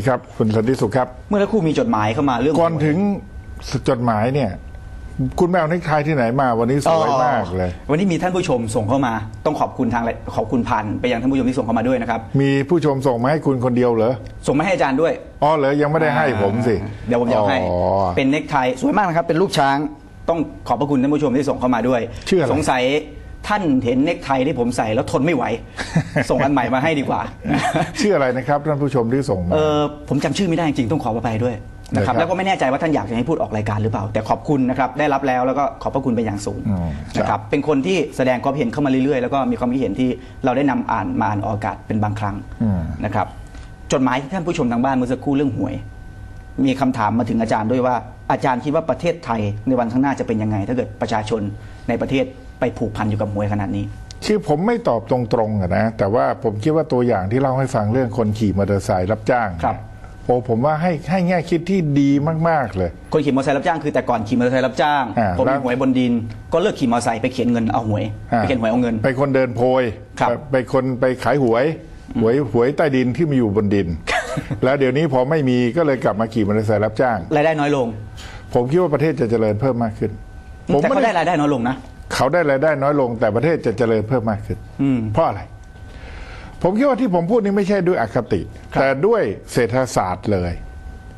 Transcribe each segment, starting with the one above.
ดีครับ คุณสันติสุขครับ เมื่อสักครู่มีจดหมายเข้ามาเรื่องก่อนถึงจดหมายเนี่ย คุณแมวนิกไทยที่ไหนมาวันนี้สวยมากเลย วันนี้มีท่านผู้ชมส่งเข้ามา ต้องขอบคุณทางขอบคุณพันไปยังท่านผู้ชมที่ส่งเข้ามาด้วยนะครับมีผู้ชมส่งมาให้คุณคนเดียวเหรอส่งมาให้อาจารย์ด้วยอ๋อเหรอยังไม่ได้ให้ผมสิเดี๋ยวผมจะเอาให้อ๋อเป็นเน็กไทสวยมากนะครับเป็นรูปช้างต้องขอบพระคุณท่านผู้ชมที่ส่งเข้ามาด้วยชื่ออะไรสงสัย ท่านเห็นเน็กไทที่ผมใส่แล้วทนไม่ไหว ส่งอันใหม่มาให้ดีกว่า ชื่ออะไรนะครับท่านผู้ชมที่ส่งมา เออผมจำชื่อไม่ได้จริงๆต้องขออภัยด้วยนะครับนะครับแล้วก็ไม่แน่ใจว่าท่านอยากจะให้พูดออกรายการหรือเปล่า แต่ขอบคุณนะครับได้รับแล้วแล้วก็ขอบพระคุณเป็นอย่างสูงอืมนะครับเป็นคนที่แสดงความเห็นเข้ามาเรื่อยๆ แล้วก็มีความคิดเห็นที่เราได้นำอ่านมาอ่านออกอากาศเป็นบางครั้งอืมนะครับจดหมายที่ท่านผู้ชมทางบ้านเมื่อสักครู่เรื่องหวย มีคำถามมาถึงอาจารย์ด้วยว่า อาจารย์คิดว่าประเทศไทยในวันข้างหน้าจะเป็นยังไง ถ้าเกิดประชาชนในประเทศไปผูกพันอยู่กับหวยขนาดนี้ คือผมไม่ตอบตรงๆอะนะแต่ว่าผมคิดว่าตัวอย่างที่เล่าให้ฟังเรื่องคนขี่มอเตอร์ไซค์รับจ้างครับโอ้ผมว่าให้ให้แง่คิดที่ดีมากๆเลย คนขี่มอเตอร์ไซค์รับจ้างคือแต่ก่อนขี่มอเตอร์ไซค์รับจ้างอ่าผมแล้มีวหวยบนดิน ก็เลิกขี่มอเตอร์ไซค์ไปเขียนเงินเอาหวยไปเขียนหวยเอาเงิน ไปคนเดินโพยครับไปไปคนไปขายหวยหวยหวยใต้ดินที่มีอยู่บนดิน แล้วเดี๋ยวนี้พอไม่มีก็เลยกลับมาขี่มอเตอร์ไซค์รับจ้าง รายได้น้อยลง ผมคิดว่าประเทศจะเจริญเพิ่มมากขึ้น ผมแต่ไม่เขาได้ได้รายได้น้อยลงนะเขาได้รายได้น้อยลง แต่ประเทศจะเจริญเพิ่มมากขึ้นอืมเพราะอะไร ผมคิดว่าที่ผมพูดนี้ไม่ใช่ด้วยอคติครับแต่ด้วยเศรษฐศาสตร์เลย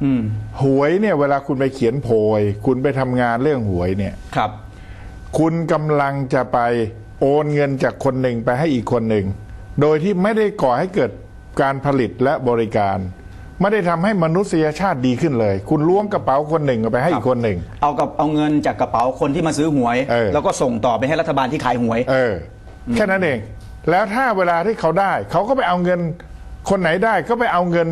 อืมหวยเนี่ยเวลาคุณไปเขียนโพย คุณไปทำงานเรื่องหวยเนี่ยครับ คุณกำลังจะไปโอนเงินจากคนหนึ่งไปให้อีกคนหนึ่ง โดยที่ไม่ได้ก่อให้เกิด การผลิตและบริการ ไม่ได้ทำให้มนุษยชาติดีขึ้นเลย คุณล้วงกระเป๋าคนหนึ่งเอาไปให้อีกคนหนึ่ง เอากับเอาเงินจากกระเป๋าคนที่มาซื้อหวย เออ แล้วก็ส่งต่อไปให้รัฐบาลที่ขายหวยเออแค่นั้นเอง แล้วถ้าเวลาที่เขาได้ เขาก็ไปเอาเงิน คนไหนได้ก็ไปเอาเงิน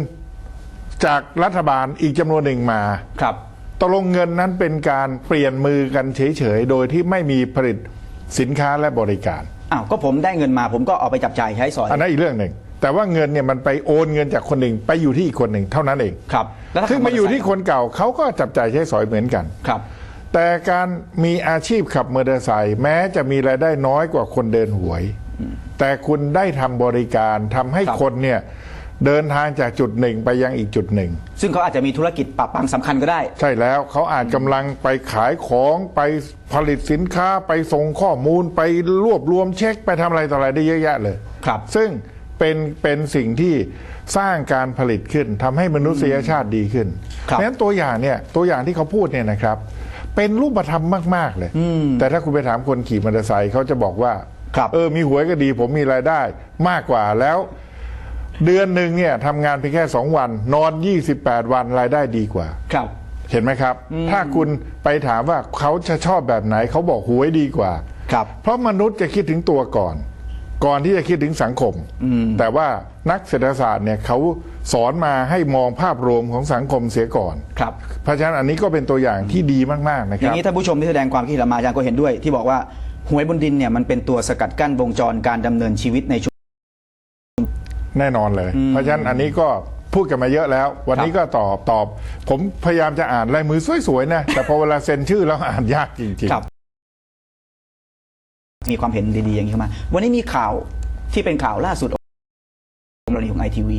จากรัฐบาลอีกจำนวนหนึ่งมา ครับ ตกลงเงินนั้นเป็นการเปลี่ยนมือกันเฉยๆ โดยที่ไม่มีผลิตสินค้าและบริการ อ้าว ก็ผมได้เงินมาผมก็เอาไปจับจ่ายใช้สอย อันนั้นอีกเรื่องหนึ่ง แต่ว่าเงินเนี่ยมันไปโอนเงินจากคนหนึ่งไปอยู่ที่อีกคนหนึ่งเท่านั้นเองครับแล้วถ้าซึ่งมาอยู่ที่คนเก่าเขาก็จับจ่ายใช้สอยเหมือนกัน ครับ แต่การมีอาชีพขับมอเตอร์ไซค์แม้จะมีรายได้น้อยกว่าคนเดินหวย แต่คุณได้ทำบริการทำให้ครับ คนเนี่ยเดินทางจากจุดหนึ่งไปยังอีกจุดหนึ่ง ซึ่งเขาอาจจะมีธุรกิจปะปังสำคัญก็ได้ ใช่แล้วเขาอาจกำลังไปขายของไปผลิตสินค้าไปส่งข้อมูลไปรวบรวมเช็คไปทำอะไรต่ออะไรได้เยอะแยะเลยครับ ซึ่ง เป็นเป็นสิ่งที่สร้างการผลิตขึ้นทำให้มนุษยชาติดีขึ้นครับเพราะฉะนั้นตัวอย่างเนี่ยตัวอย่างที่เขาพูดเนี่ยนะครับ เป็นรูปธรรมมาก ๆ เลย แต่ถ้าคุณไปถามคนขี่มอเตอร์ไซค์เขาจะบอกว่าครับเออมีหวยก็ดี ผมมีรายได้มากกว่าแล้ว เดือนหนึ่งเนี่ยทำงานเพียงแค่สองวัน นอน 28 วันรายได้ดีกว่า ครับเห็นไหมครับ ถ้าคุณไปถามว่าเขาจะชอบแบบไหน เขาบอกหวยดีกว่า ครับ เพราะมนุษย์จะคิดถึงตัวก่อน ก่อนที่จะคิดถึงสังคม แต่ว่านักเศรษฐศาสตร์เนี่ยเขาสอนมาให้มองภาพรวมของสังคมเสียก่อนครับเพราะฉะนั้นอันนี้ก็เป็นตัวอย่างที่ดีมากๆนะอคย่ารับงนี้ท่านผู้ชมที่แสดงความคิดเห็นมาอาจารย์ก็เห็นด้วย ที่บอกว่าหวยบนดินเนี่ยมันเป็นตัวสกัดกั้นวงจรการดำเนินชีวิตในชุมแน่นอนเลย เพราะฉะนั้นอันนี้ก็พูดกันมาเยอะแล้ว วันนี้ก็ตอบตอบ ผมพยายามจะอ่านลายมือสวยๆนะแต่พอเวลาเซ็นชื่อแล้วอ่านยากจริงครับ มีความเห็นดีๆอย่างนี้เข้ามา วันนี้มีข่าวที่เป็นข่าวล่าสุดกรณีของไอทีวี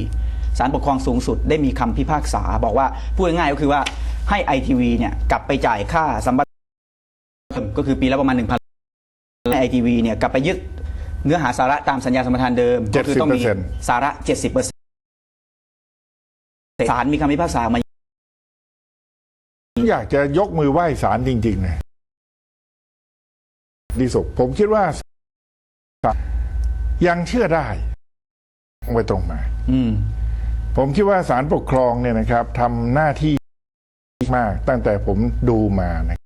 ศาลปกครองสูงสุดได้มีคำพิพากษา บอกว่าพูดง่ายๆก็คือว่าให้ไอทีวีเนี่ยกลับไปจ่ายค่าสัมปทานก็คือปีละประมาณหนึ่งพันให้ไอทีวีเนี่ยกลับไปยึดเนื้อหาสาระตามสัญญาสัมปทานเดิมก็คืต้องมี70%สาระเจ็ดสิบเปอร์เซ็นต์ศาลมีคำพิพากษามาๆอยากจะยกมือไหว้ศาลจริงๆนะ ดีสุข ผมคิดว่า ยังเชื่อได้ตรงไปตรงมาอืมผมคิดว่าศาลปกครองเนี่ยนะครับทำหน้าที่มาก ตั้งแต่ผมดูมานะ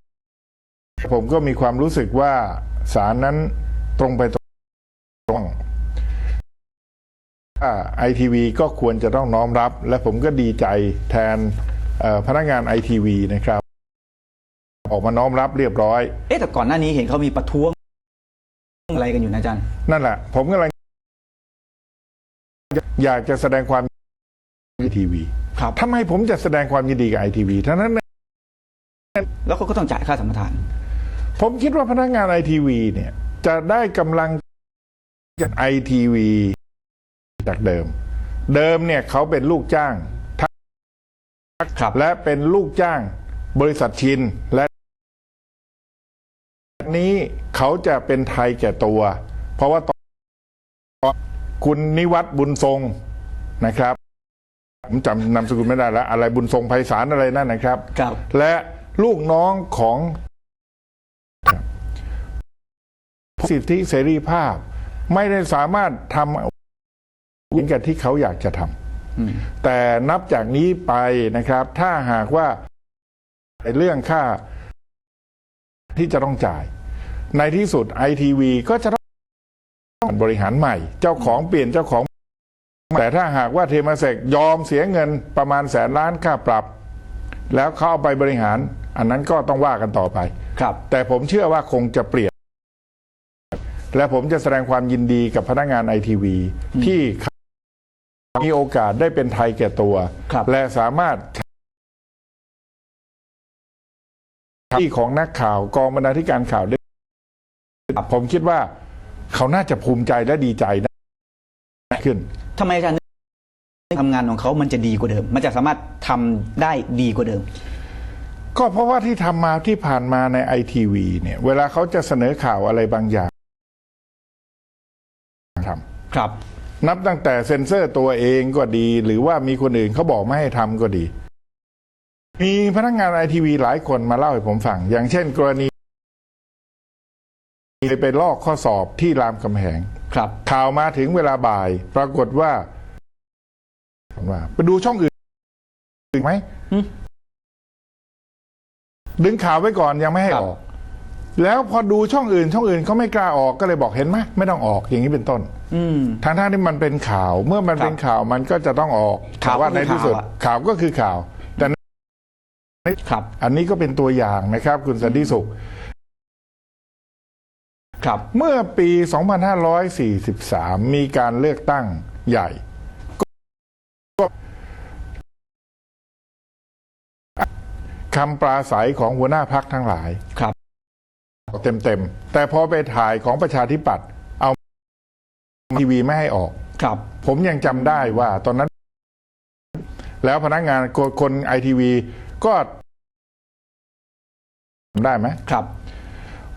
ผมก็มีความรู้สึกว่าศาลนั้นตรงไปตรงไอทีวีก็ควรจะต้องน้อมรับ และผมก็ดีใจแทนเอ่อพนักงานไอทีวีนะครับ ออกมาน้อมรับเรียบร้อย เอ๊ะแต่ก่อนหน้านี้เห็นเขามีประท้วงอะไรกันอยู่นะอาจารย์ นั่นแหละ ผมกำลังอยากจะแสดงความไอทีวีครับ ทำไมผมจะแสดงความยินดีกับไอทีวีทั้งนั้น แล้วเขาก็ต้องจ่ายค่าสัมปทาน ผมคิดว่าพนักงานไอทีวีเนี่ย จะได้กำลังจากไอทีวีจากเดิม เดิมเนี่ยเขาเป็นลูกจ้างครับ และเป็นลูกจ้างบริษัทชินและ นี้เขาจะเป็นไทยแก่ตัว เพราะว่าตอนคุณนิวัตบุญทรงนะครับ ผมจำนามสกุลไม่ได้แล้วอะไรบุญทรงไพศาลอะไรนั่นนะครับ ครับ และลูกน้องของสิทธิเสรีภาพ ไม่ได้สามารถทำเหมือนกับที่เขาอยากจะทำแต่นับจากนี้ไปนะครับ ถ้าหากว่าเรื่องค่าที่จะต้องจ่าย ในที่สุดไอทีวีก็จะต้องบริหารใหม่ เจ้าของเปลี่ยนเจ้าของ แต่ถ้าหากว่าเทมาเซกยอมเสียเงินประมาณแสนล้านค่าปรับ แล้วเขาเอาไปบริหาร อันนั้นก็ต้องว่ากันต่อไป ครับ แต่ผมเชื่อว่าคงจะเปลี่ยน และผมจะแสดงความยินดีกับพนักงานไอทีวีที่มีโอกาสได้เป็นไทยแก่ตัวครับและสามารถที่ของนักข่าวกองบรรณาธิการข่าวได้ ผมคิดว่าเขาน่าจะภูมิใจและดีใจนะขึ้น ทำไมอาจารย์ทำงานของเขามันจะดีกว่าเดิม มันจะสามารถทำได้ดีกว่าเดิม ก็เพราะว่าที่ทำมาที่ผ่านมาในไอทีวีเนี่ย เวลาเขาจะเสนอข่าวอะไรบางอย่างทำครับนับตั้งแต่เซ็นเซอร์ตัวเองก็ดี หรือว่ามีคนอื่นเขาบอกไม่ให้ทำก็ดี มีพนักงานไอทีวีหลายคนมาเล่าให้ผมฟัง อย่างเช่น กรณี ไปลอกข้อสอบที่รามคำแหงครับ ข่าวมาถึงเวลาบ่าย ปรากฏว่าว่าไปดูช่องอื่นไหมอืมดึงข่าวไว้ก่อนยังไม่ให้ครับออก แล้วพอดูช่องอื่น ช่องอื่นเขาไม่กล้าออกก็เลยบอกเห็นไหมไม่ต้องออกอย่างนี้เป็นต้นอืมทางท่านที่มันเป็นข่าว เมื่อมันครับเป็นข่าวมันก็จะต้องออกข่าวแต่ว่าก็คือในที่สุดข่าวอะข่าวก็คือข่าว แต่ครับ อันนี้ก็เป็นตัวอย่างนะครับ คุณสันติสุข ครับ เมื่อปี 2543 มีการเลือกตั้งใหญ่ ก็คำปราศัยของหัวหน้าพักทั้งหลายครับเต็มๆแต่พอไปถ่ายของประชาธิปัตย์เอาทีวีไม่ให้ออกครับ ผมยังจำได้ว่าตอนนั้น แล้วพนักงานคนไอทีวีก็จำได้ไหมครับ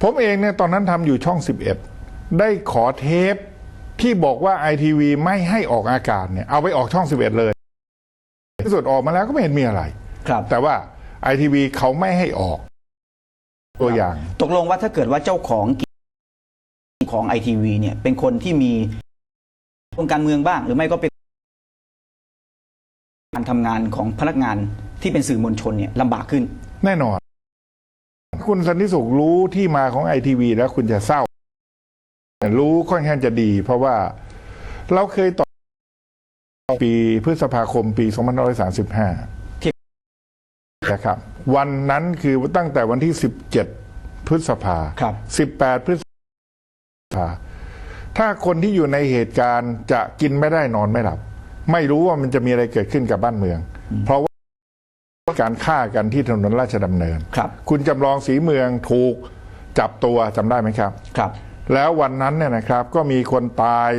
ผมเองเนี่ยตอนนั้นทำอยู่ช่อง 11 ได้ขอเทปที่บอกว่าไอทีวีไม่ให้ออกอากาศเนี่ยเอาไปออกช่อง 11 เลยที่สุดออกมาแล้วก็ไม่เห็นมีอะไร ครับ แต่ว่าไอทีวีเขาไม่ให้ออก ตัวอย่าง ตกลงว่าถ้าเกิดว่าเจ้าของของไอทีวีเนี่ย เป็นคนที่มีวงการเมืองบ้าง หรือไม่ก็เป็นการทำงานของพนักงานที่เป็นสื่อมวลชนเนี่ยลำบากขึ้น แน่นอน คุณสันติสุขรู้ที่มาของไอทีวีแล้วคุณจะเศร้า รู้ค่อนข้างจะดี เพราะว่าเราเคยต่อปีพฤษภาคมปี 2535ที่นะครับ วันนั้นคือตั้งแต่วันที่ 17 พฤษภาครับ18 พฤษภา ถ้าคนที่อยู่ในเหตุการณ์จะกินไม่ได้นอนไม่หลับ ไม่รู้ว่ามันจะมีอะไรเกิดขึ้นกับบ้านเมือง เพราะว่า การฆ่ากันที่ถนนราชดำเนินครับ คุณจำลองสีเมืองถูกจับตัวจำได้ไหมครับ ครับ แล้ววันนั้นเนี่ยนะครับก็มีคนตาย